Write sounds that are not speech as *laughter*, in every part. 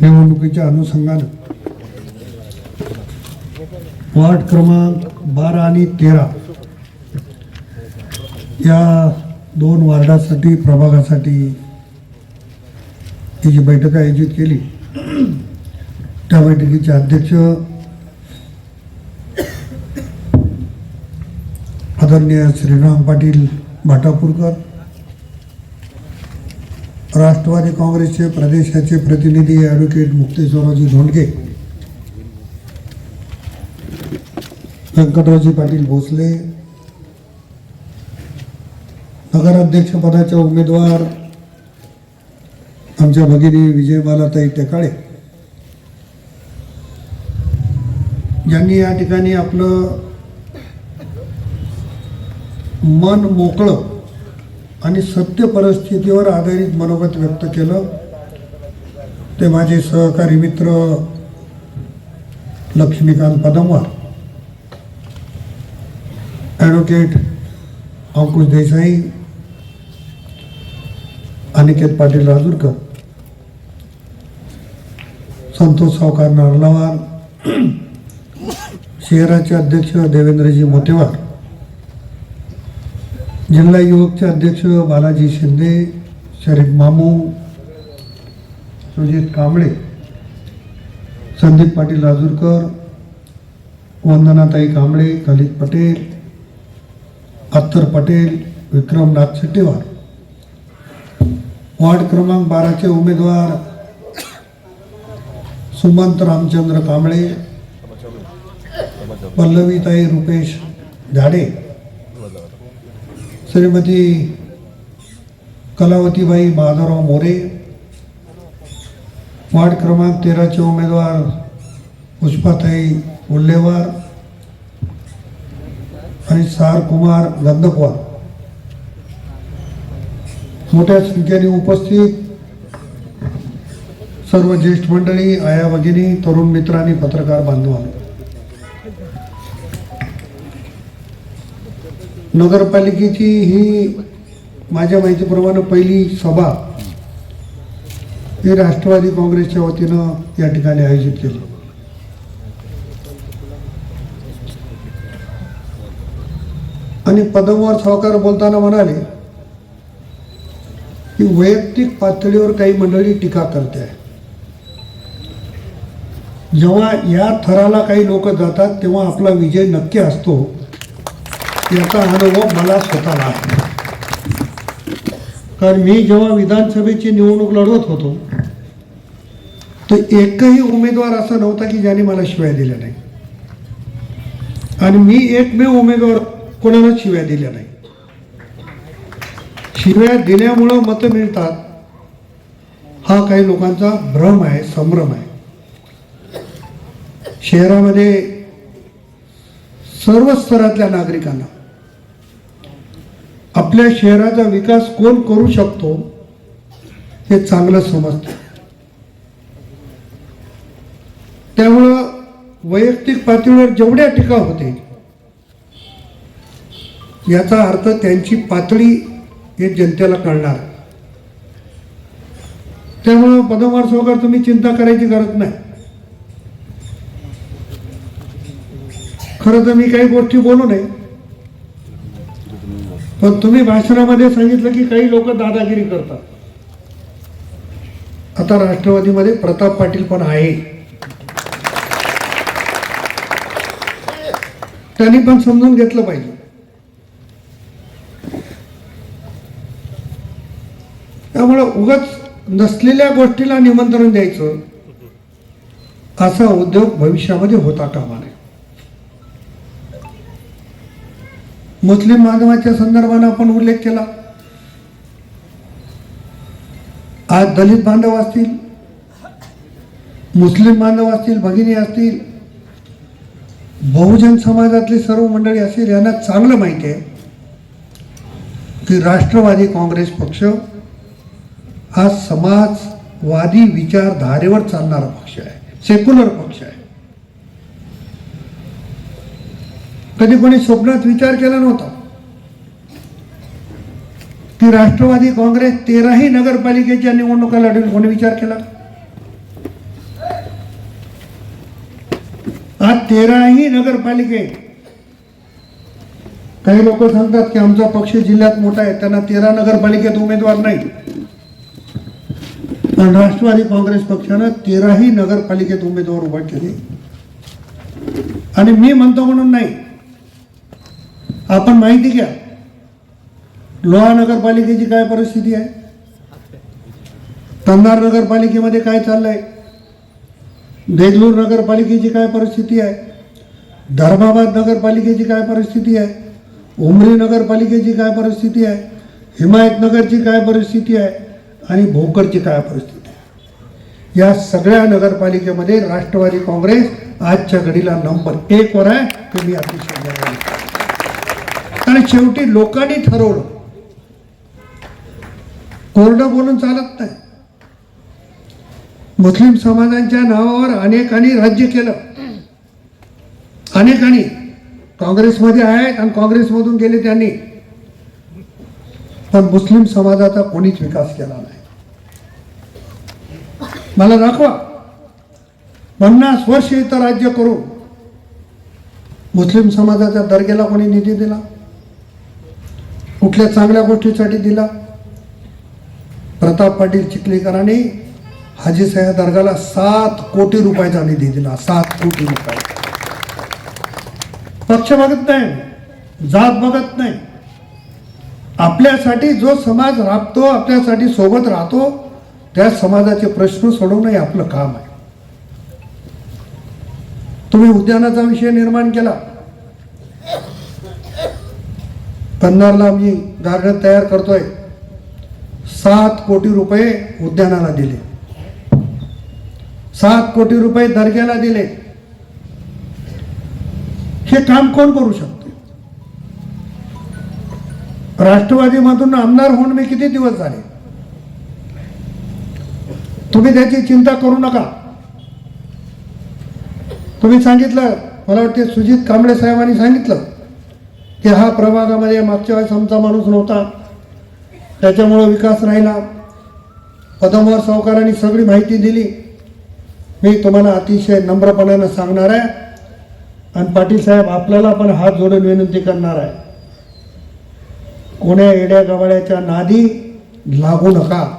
निवडणुकीच्या अनुषंगानं. वार्ड क्रमांक बारा आणि तेरा. या दोन वार्डासाठी प्रभागासाठी ही जी बैठक आयोजित केली त्या बैठकीचे अध्यक्ष आदरणीय श्रीराम पाटील भाटापूरकर राष्ट्रवादी काँग्रेसचे प्रदेशाचे प्रतिनिधी ॲडव्होकेट मुक्तेश्वररावजी धोंडगे व्यंकटरावजी पाटील भोसले नगराध्यक्षपदाच्या उमेदवार आमच्या भगिनी विजयमालाताई टेकाळे. ज्यांनी या ठिकाणी आपलं मन मोकळं आणि सत्य परिस्थितीवर आधारित मनोगत व्यक्त केलं. ते माझे सहकारी मित्र लक्ष्मीकांत पदमवार ॲडव्होकेट अंकुश देसाई अनिकेत पाटील राजूरकर संतोष सावकार नारलावार *clears throat* शहराचे अध्यक्ष देवेंद्रजी मोतेवार जिल्हा युवकचे अध्यक्ष बालाजी शिंदे शरीफ मामू सुजित कांबळे संदीप पाटील राजूरकर वंदनाताई कांबळे खलिद पटेल अत्तर पटेल विक्रम नाथशेट्टीवार वार्ड क्रमांक बाराचे उमेदवार सुमंत रामचंद्र कांबळे पल्लवीताई रुपेश झाडे. श्रीमती कलावतीबाई माधवराव मोरे वार्ड क्रमांक तेराचे उमेदवार पुष्पाताई उल्लेवार आणि सार कुमार गंधकवार. मोठ्या संख्येने उपस्थित सर्व ज्येष्ठ मंडळी आया भगिनी तरुण मित्रांनी पत्रकार बांधवांनो. नगरपालिकेची ही माझ्या माहितीप्रमाणे पहिली सभा ही राष्ट्रवादी काँग्रेसच्या वतीनं या ठिकाणी आयोजित केली. आणि पदमवार सावकार बोलताना म्हणाले की वैयक्तिक पातळीवर काही मंडळी टीका करते. आहे जेव्हा या थराला काही लोक जातात तेव्हा आपला विजय नक्की असतो. याचा अनुभव मला स्वतःला आहे. कारण मी जेव्हा विधानसभेची निवडणूक लढवत होतो तर एकही उमेदवार असा नव्हता की ज्याने मला शिव्या दिल्या नाही. आणि मी एकमेव उमेदवार कोणाला शिव्या दिल्या नाही. शिव्या दिल्यामुळं मतं मिळतात हा काही लोकांचा भ्रम आहे संभ्रम आहे. शहरामध्ये सर्व स्तरातल्या नागरिकांना आपल्या शहराचा विकास कोण करू शकतो हे चांगलं समजतं. त्यामुळं वैयक्तिक पातळीवर जेवढ्या टीका होते याचा अर्थ त्यांची पातळी हे जनतेला कळणार. त्यामुळं पदमार सावकार तुम्ही चिंता करायची गरज नाही. खरं तर मी काही गोष्टी बोलू नये. पण तुम्ही भाषणामध्ये सांगितलं की काही लोक दादागिरी करतात. आता राष्ट्रवादीमध्ये प्रताप पाटील पण आहे. त्यांनी पण समजून घेतलं पाहिजे. त्यामुळे उगाच नसलेल्या गोष्टीला निमंत्रण द्यायचं असा उद्योग भविष्यामध्ये होता कामा नये. मुस्लिम बांधवाच्या संदर्भानं आपण उल्लेख केला. आज दलित बांधव असतील मुस्लिम बांधव असतील भगिनी असतील बहुजन समाजातली सर्व मंडळी असतील यांना चांगलं माहिती आहे की राष्ट्रवादी काँग्रेस पक्ष हा समाजवादी विचारधारेवर चालणारा पक्ष आहे सेक्युलर पक्ष आहे. कधी कोणी स्वप्नात विचार केला नव्हता. की राष्ट्रवादी काँग्रेस तेराही नगरपालिकेच्या निवडणुका लढून कोणी विचार केला? आज तेराही नगरपालिके काही लोक सांगतात की आमचा पक्ष जिल्ह्यात मोठा आहे त्यांना तेरा नगरपालिकेत उमेदवार नाही. पण राष्ट्रवादी काँग्रेस पक्षानं तेराही नगरपालिकेत उमेदवार उभा केले. आणि मी म्हणतो म्हणून नाही आपण माहिती घ्या. लोहा नगरपालिकेची काय परिस्थिती आहे? कंधार नगरपालिकेमध्ये काय चाललंय? देगलूर नगरपालिकेची काय परिस्थिती आहे? धर्माबाद नगरपालिकेची काय परिस्थिती आहे? उमरी नगरपालिकेची काय परिस्थिती आहे? हिमायतनगरची काय परिस्थिती आहे? आणि भोकरची काय परिस्थिती आहे? या सगळ्या नगरपालिकेमध्ये राष्ट्रवादी काँग्रेस आजच्या घडीला नंबर एक वर आहे. ते मी अतिशय आणि शेवटी लोकांनी ठरवलं. कोरडं बोलून चालत नाही. मुस्लिम समाजांच्या नावावर अनेकांनी राज्य केलं. अनेकांनी. काँग्रेसमध्ये आहेत आणि काँग्रेसमधून गेले त्यांनी. पण मुस्लिम समाजाचा कोणीच विकास केला नाही. मला दाखवा. पन्नास वर्ष इथं राज्य करून मुस्लिम समाजाच्या दर्गेला कोणी निधी दिला? कुठल्या चांगल्या गोष्टीसाठी दिला? प्रताप पाटील चिखलीकरांनी हाजी सह्या दर्गाला सात कोटी रुपयाचा निधी दिला. सात कोटी रुपये. पक्ष बघत नाही जात बघत नाही. आपल्यासाठी जो समाज राबतो आपल्यासाठी सोबत राहतो त्या समाजाचे प्रश्न सोडवणं हे आपलं काम आहे. तुम्ही उद्यानाचा विषय निर्माण केला. कन्नारला आम्ही गार्डन तयार करतोय. सात कोटी रुपये उद्यानाला दिले. सात कोटी रुपये दर्ग्याला दिले. हे काम कोण करू शकते? राष्ट्रवादीमधून आमदार होऊन मी किती दिवस झाले? तुम्ही त्याची चिंता करू नका. तुम्ही सांगितलं मला वाटते सुजित कांबळे साहेबांनी सांगितलं की हा प्रभागामध्ये मागच्या वेळेस आमचा माणूस नव्हता. त्याच्यामुळं विकास राहिला. पदमवार सावकारांनी सगळी माहिती दिली. मी तुम्हाला अतिशय नम्रपणानं सांगणार आहे. आणि पाटील साहेब आपल्याला पण हात जोडून विनंती करणार आहे. कोण्या येड्या गवाड्याच्या नादी लागू नका.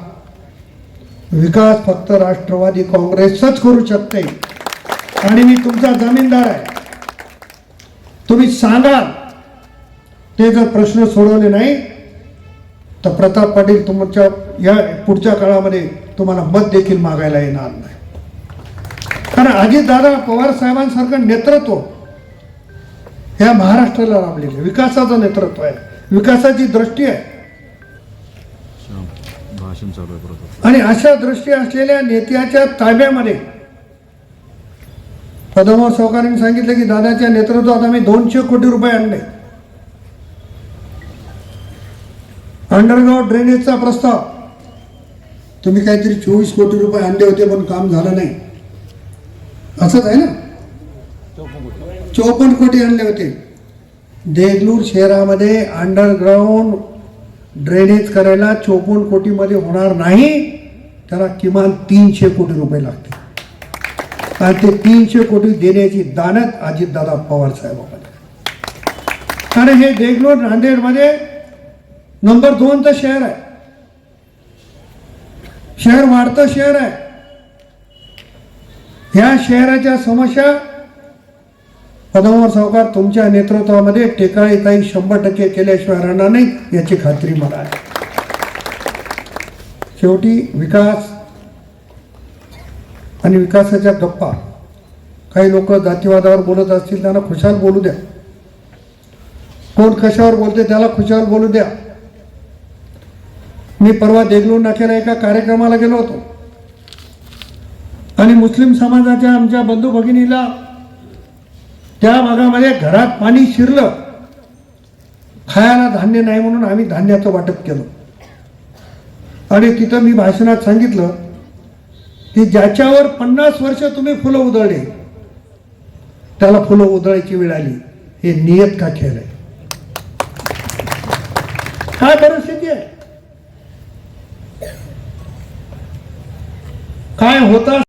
विकास फक्त राष्ट्रवादी काँग्रेसच करू शकते. आणि मी तुमचा जमीनदार आहे. तुम्ही सांगा ते जर प्रश्न सोडवले नाही तर प्रताप पाटील तुमच्या या पुढच्या काळामध्ये तुम्हाला मत देखील मागायला येणार नाही. कारण अजितदादा पवार साहेबांसारखं नेतृत्व या महाराष्ट्राला लाभलेलं विकासाचं नेतृत्व आहे. विकासाची दृष्टी आहे. आणि अशा दृष्टी असलेल्या नेत्याच्या ताब्यामध्ये पदमाव सावकारांनी सांगितलं की दादाच्या नेतृत्वात आम्ही दोनशे कोटी रुपये आणले. अंडरग्राऊंड ड्रेनेजचा प्रस्ताव. तुम्ही काहीतरी चोवीस कोटी रुपये आणले होते पण काम झालं नाही. असंच आहे ना? चौपन्न कोटी आणले होते. देगलूर शहरामध्ये अंडरग्राऊंड ड्रेनेज करायला चौपन्न कोटीमध्ये होणार नाही त्याला किमान तीनशे कोटी रुपये लागतील. आणि ते तीनशे कोटी देण्याची दानत अजितदादा पवार साहेबांमध्ये. कारण हे देगलूर नांदेडमध्ये नंबर दोनचं शहर आहे. शहर वाढतं शहर आहे. ह्या शहराच्या समस्या पदमवर सावकार तुमच्या नेतृत्वामध्ये टेकाळी काही शंभर टक्के केल्याशिवाय राहणार नाही याची खात्री मला आहे. शेवटी विकास आणि विकासाच्या गप्पा. काही लोक जातीवादावर बोलत असतील त्यांना खुशाल बोलू द्या. कोण कशावर बोलते त्याला खुशाल बोलू द्या. मी परवा देगलूर नाक्याला एका कार्यक्रमाला गेलो होतो. आणि मुस्लिम समाजाच्या आमच्या बंधू भगिनीला त्या भागामध्ये घरात पाणी शिरलं. खायला धान्य नाही म्हणून आम्ही धान्याचं वाटप केलं. आणि तिथं मी भाषणात सांगितलं की ज्याच्यावर पन्नास वर्ष तुम्ही फुलं उधळले त्याला फुलं उधळायची वेळ आली. हे नियत का खेळ आहे काय परिस्थिती आहे काय होता